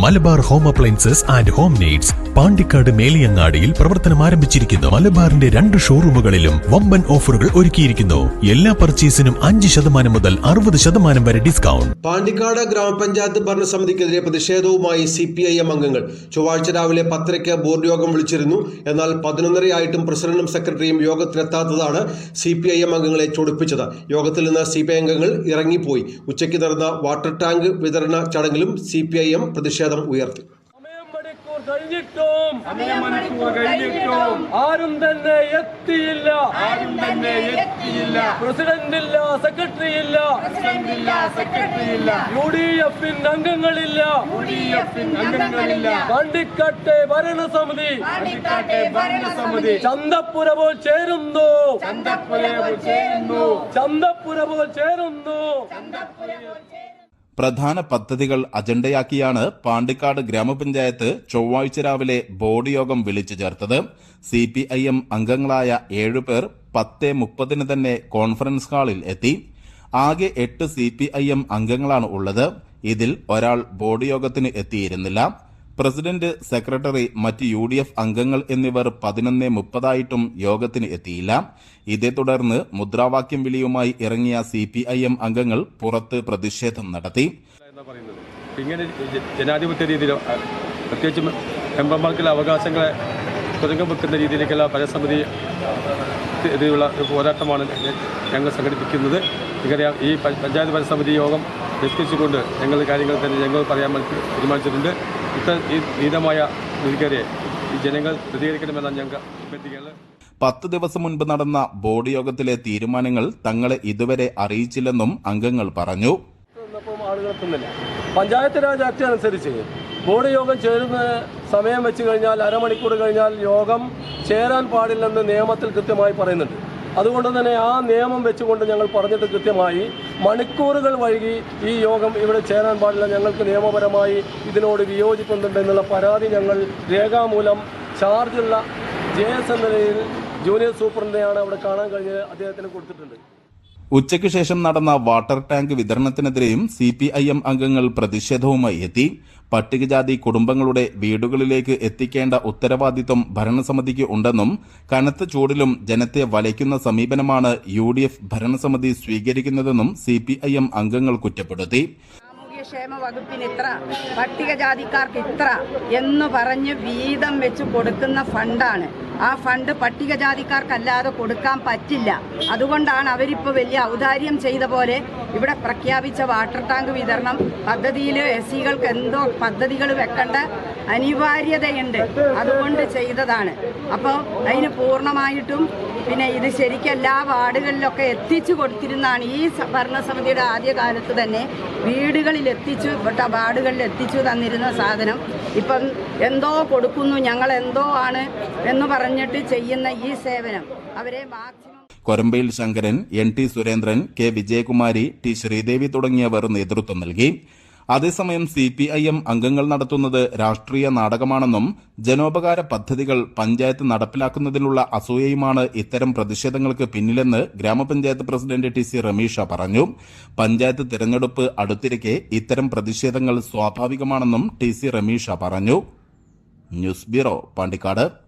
Malabar home appliances and home needs Pandikkad മേലിയങ്ങാടിയിൽ പ്രവർത്തനം ആരംഭിച്ചിരിക്കുന്നു. മലബാറിന്റെ രണ്ട് ഷോറൂമുകളിലും വമ്പൻ ഓഫറുകൾ ഒരുക്കിയിരിക്കുന്നു. എല്ലാ പർച്ചേസിനും അഞ്ച് ശതമാനം മുതൽ അറുപത് ശതമാനം വരെ ഡിസ്കൗണ്ട്. പാണ്ടിക്കാട് ഗ്രാമപഞ്ചായത്ത് ഭരണസമിതിക്കെതിരെ പ്രതിഷേധവുമായി സി പി ഐ എം അംഗങ്ങൾ ചൊവ്വാഴ്ച രാവിലെ പത്തരയ്ക്ക് ബോർഡ് യോഗം വിളിച്ചിരുന്നു. എന്നാൽ പതിനൊന്നരയായിട്ടും പ്രസിഡന്റും സെക്രട്ടറിയും യോഗത്തിലെത്താത്തതാണ് സി പി ഐ എം അംഗങ്ങളെ ചൊടിപ്പിച്ചത്. യോഗത്തിൽ നിന്ന് സി പി ഐ അംഗങ്ങൾ ഇറങ്ങിപ്പോയി. ഉച്ചയ്ക്ക് നടന്ന വാട്ടർ ടാങ്ക് വിതരണ ചടങ്ങിലും സി പി ഐ എം പ്രതിഷേധം ഉയർത്തി. സമയം മണിക്കൂർ കഴിഞ്ഞിട്ടും കഴിഞ്ഞിട്ടും ആരും തന്നെ എത്തിയില്ല. ആരും തന്നെ എത്തിയില്ല പ്രസിഡന്റ് ഇല്ല സെക്രട്ടറി ഇല്ല പ്രസിഡന്റില്ല സെക്രട്ടറി ഇല്ല യു ഡി എഫിൻ അംഗങ്ങളില്ല. യു ഡി എഫിൻ അംഗങ്ങളില്ല. വണ്ടിക്കാട്ടെ ഭരണസമിതി. വണ്ടിക്കാട്ടെ ഭരണസമിതി. ചന്തപ്പുര പോൽ ചേരുന്നു. ചന്തപ്പുര ചേരുന്നു. ചന്തപ്പുര പോൽ ചേരുന്നു. പ്രധാന പദ്ധതികൾ അജണ്ടയാക്കിയാണ് പാണ്ടിക്കാട് ഗ്രാമപഞ്ചായത്ത് ചൊവ്വാഴ്ച രാവിലെ ബോർഡ് യോഗം വിളിച്ചു ചേർത്തത്. സി പി ഐ എം അംഗങ്ങളായ ഏഴുപേർ പത്ത് മുപ്പതിന് തന്നെ കോൺഫറൻസ് ഹാളിൽ എത്തി. ആകെ എട്ട് സി പി ഐ എം അംഗങ്ങളാണ് ഉള്ളത്. ഇതിൽ ഒരാൾ ബോർഡ് യോഗത്തിന് എത്തിയിരുന്നില്ല. പ്രസിഡന്റ് സെക്രട്ടറി മറ്റ് യു ഡി എഫ് അംഗങ്ങൾ എന്നിവർ പതിനൊന്ന് മുപ്പതായിട്ടും യോഗത്തിന് എത്തിയില്ല. ഇതേ തുടർന്ന് മുദ്രാവാക്യം വിളിയുമായി ഇറങ്ങിയ സി പി ഐ എം അംഗങ്ങൾ പുറത്ത് പ്രതിഷേധം നടത്തി. ഇങ്ങനെ ജനാധിപത്യ രീതിയിൽ പ്രത്യേകിച്ചും മെമ്പർമാർക്കുള്ള അവകാശങ്ങളെ തുരങ്കം വെക്കുന്ന രീതിയിലേക്കുള്ള പരസമിതി ഇതിലുള്ള പോരാട്ടമാണ് ഞങ്ങൾ സംഘടിപ്പിക്കുന്നത്. ഇങ്ങനെ ഈ പഞ്ചായത്ത് പരസമിതി യോഗം നിശ്ചയിച്ചുകൊണ്ട് ഞങ്ങൾ കാര്യങ്ങൾ തന്നെ ഞങ്ങൾ പറയാൻ തീരുമാനിച്ചിട്ടുണ്ട്. ഇത്ര നീതമായ ജനങ്ങൾ പ്രതികരിക്കണമെന്നാണ് ഞങ്ങൾക്ക് അഭ്യർത്ഥിക്കുന്നത് പത്ത് ദിവസം മുൻപ് നടന്ന ബോർഡ് യോഗത്തിലെ തീരുമാനങ്ങൾ തങ്ങളെ ഇതുവരെ അറിയിച്ചില്ലെന്നും അംഗങ്ങൾ പറഞ്ഞു. പഞ്ചായത്ത് രാജ് ആക്ട് അനുസരിച്ച് ബോർഡ് യോഗം ചേരുന്ന സമയം വെച്ച് കഴിഞ്ഞാൽ അരമണിക്കൂർ കഴിഞ്ഞാൽ യോഗം ചേരാൻ പാടില്ലെന്ന് നിയമത്തിൽ കൃത്യമായി പറയുന്നുണ്ട്. അതുകൊണ്ട് തന്നെ ആ നിയമം വെച്ചുകൊണ്ട് ഞങ്ങൾ പറഞ്ഞിട്ട് കൃത്യമായി മണിക്കൂറുകൾ വൈകി ഈ യോഗം ഇവിടെ ചേരാൻ പാടില്ല. ഞങ്ങൾക്ക് നിയമപരമായി ഇതിനോട് വിയോജിപ്പുന്നുണ്ട് എന്നുള്ള പരാതി ഞങ്ങൾ രേഖാമൂലം ചാർജുള്ള ജെ എസ് എന്ന നിലയിൽ ജൂനിയർ സൂപ്രണ്ടിനെയാണ് അവിടെ കാണാൻ കഴിഞ്ഞത്. അദ്ദേഹത്തിന് കൊടുത്തിട്ടുണ്ട്. ഉച്ചയ്ക്ക് ശേഷം നടന്ന വാട്ടർ ടാങ്ക് വിതരണത്തിനെതിരെയും സി പി ഐ എം അംഗങ്ങൾ പ്രതിഷേധവുമായി എത്തി. പട്ടികജാതി കുടുംബങ്ങളുടെ വീടുകളിലേക്ക് എത്തിക്കേണ്ട ഉത്തരവാദിത്വം ഭരണസമിതിക്ക് ഉണ്ടെന്നും കനത്ത ചൂടിലും ജനത്തെ വലയ്ക്കുന്ന സമീപനമാണ് യു ഡി എഫ് ഭരണസമിതി സ്വീകരിക്കുന്നതെന്നും സി പി ഐ എം അംഗങ്ങൾ കുറ്റപ്പെടുത്തി. ക്ഷേമ വകുപ്പിന് ഇത്ര പട്ടികജാതിക്കാർക്ക് ഇത്ര എന്ന് പറഞ്ഞ് വീതം വെച്ച് കൊടുക്കുന്ന ഫണ്ടാണ്. ആ ഫണ്ട് പട്ടികജാതിക്കാർക്കല്ലാതെ കൊടുക്കാൻ പറ്റില്ല. അതുകൊണ്ടാണ് അവരിപ്പോൾ വലിയ ഔദാര്യം ചെയ്ത പോലെ ഇവിടെ പ്രഖ്യാപിച്ച വാട്ടർ ടാങ്ക് വിതരണം പദ്ധതിയിൽ എസ് സികൾക്ക് എന്തോ പദ്ധതികൾ വെക്കേണ്ട അനിവാര്യതയുണ്ട്. അതുകൊണ്ട് ചെയ്തതാണ്. അപ്പോൾ അതിന് പൂർണമായിട്ടും പിന്നെ ഇത് ശരിക്കും എല്ലാ വാർഡുകളിലൊക്കെ എത്തിച്ചു കൊടുത്തിരുന്നാണ് ഈ ഭരണസമിതിയുടെ ആദ്യകാലത്ത് തന്നെ വീടുകളിൽ എത്തിച്ചു വാർഡുകളിൽ എത്തിച്ചു തന്നിരുന്ന സാധനം ഇപ്പം എന്തോ കൊടുക്കുന്നു ഞങ്ങൾ എന്തോ ആണ് എന്ന് പറഞ്ഞിട്ട് ചെയ്യുന്ന ഈ സേവനം. അവരെ maximum Korambayil Sankaran N. T. Surendran K. Vijayakumari T. Sreedevi തുടങ്ങിയവർ നേതൃത്വം നൽകി. അതേസമയം സി. പി. ഐ. എം അംഗങ്ങൾ നടത്തുന്നത് രാഷ്ട്രീയ നാടകമാണെന്നും ജനോപകാര പദ്ധതികൾ പഞ്ചായത്ത് നടപ്പിലാക്കുന്നതിലുള്ള അസൂയയുമാണ് ഇത്തരം പ്രതിഷേധങ്ങൾക്ക് പിന്നിലെന്ന് ഗ്രാമപഞ്ചായത്ത് പ്രസിഡന്റ് ടി. സി. റമീഷ പറഞ്ഞു. പഞ്ചായത്ത് തിരഞ്ഞെടുപ്പ് അടുത്തിരിക്കെ ഇത്തരം പ്രതിഷേധങ്ങൾ സ്വാഭാവികമാണെന്നും ടി. സി. റമീഷ പറഞ്ഞു. News bureau Pandikkad.